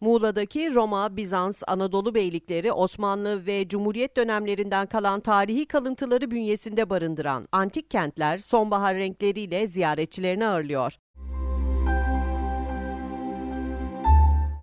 Muğla'daki Roma, Bizans, Anadolu beylikleri, Osmanlı ve Cumhuriyet dönemlerinden kalan tarihi kalıntıları bünyesinde barındıran antik kentler sonbahar renkleriyle ziyaretçilerini ağırlıyor.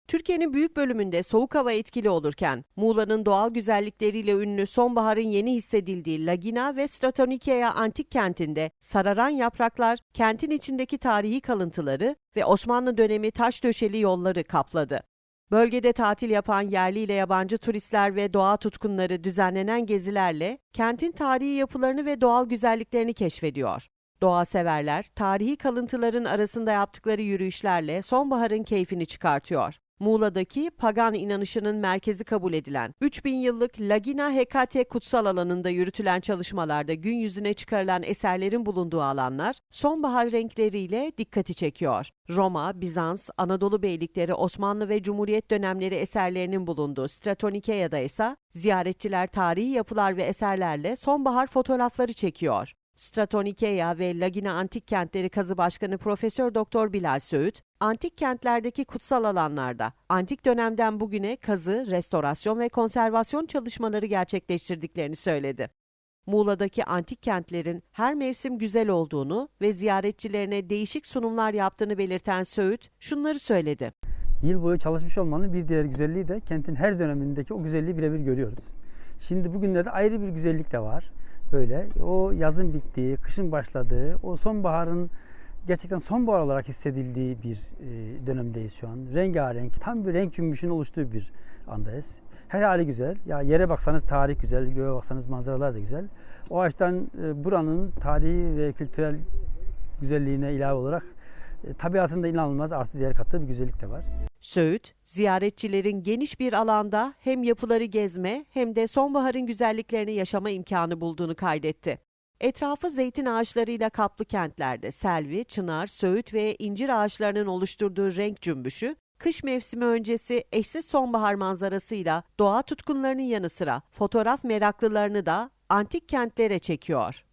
Türkiye'nin büyük bölümünde soğuk hava etkili olurken, Muğla'nın doğal güzellikleriyle ünlü sonbaharın yeni hissedildiği Lagina ve Stratonikea antik kentinde sararan yapraklar, kentin içindeki tarihi kalıntıları ve Osmanlı dönemi taş döşeli yolları kapladı. Bölgede tatil yapan yerli ile yabancı turistler ve doğa tutkunları düzenlenen gezilerle kentin tarihi yapılarını ve doğal güzelliklerini keşfediyor. Doğa severler, tarihi kalıntıların arasında yaptıkları yürüyüşlerle sonbaharın keyfini çıkartıyor. Muğla'daki pagan inanışının merkezi kabul edilen 3000 yıllık Lagina Hekate kutsal alanında yürütülen çalışmalarda gün yüzüne çıkarılan eserlerin bulunduğu alanlar sonbahar renkleriyle dikkati çekiyor. Roma, Bizans, Anadolu beylikleri, Osmanlı ve Cumhuriyet dönemleri eserlerinin bulunduğu Stratonikea'da ise ziyaretçiler tarihi yapılar ve eserlerle sonbahar fotoğrafları çekiyor. Stratonikea ve Lagina Antik Kentleri Kazı Başkanı Profesör Doktor Bilal Söğüt, antik kentlerdeki kutsal alanlarda antik dönemden bugüne kazı, restorasyon ve konservasyon çalışmaları gerçekleştirdiklerini söyledi. Muğla'daki antik kentlerin her mevsim güzel olduğunu ve ziyaretçilerine değişik sunumlar yaptığını belirten Söğüt şunları söyledi. Yıl boyu çalışmış olmanın bir diğer güzelliği de kentin her dönemindeki o güzelliği birebir görüyoruz. Şimdi bugünlerde ayrı bir güzellik de var. Böyle o yazın bittiği, kışın başladığı, o sonbaharın gerçekten sonbahar olarak hissedildiği bir e, dönemdeyiz şu an. Rengarenk, tam bir renk cümbüşünün oluştuğu bir andayız. Her hali güzel. Ya yere baksanız tarih güzel, göğe baksanız manzaralar da güzel. O açıdan e, buranın tarihi ve kültürel güzelliğine ilave olarak tabiatında inanılmaz artı değer kattığı bir güzellik de var. Söğüt, ziyaretçilerin geniş bir alanda hem yapıları gezme hem de sonbaharın güzelliklerini yaşama imkanı bulduğunu kaydetti. Etrafı zeytin ağaçlarıyla kaplı kentlerde selvi, çınar, söğüt ve incir ağaçlarının oluşturduğu renk cümbüşü, kış mevsimi öncesi eşsiz sonbahar manzarasıyla doğa tutkunlarının yanı sıra fotoğraf meraklılarını da antik kentlere çekiyor.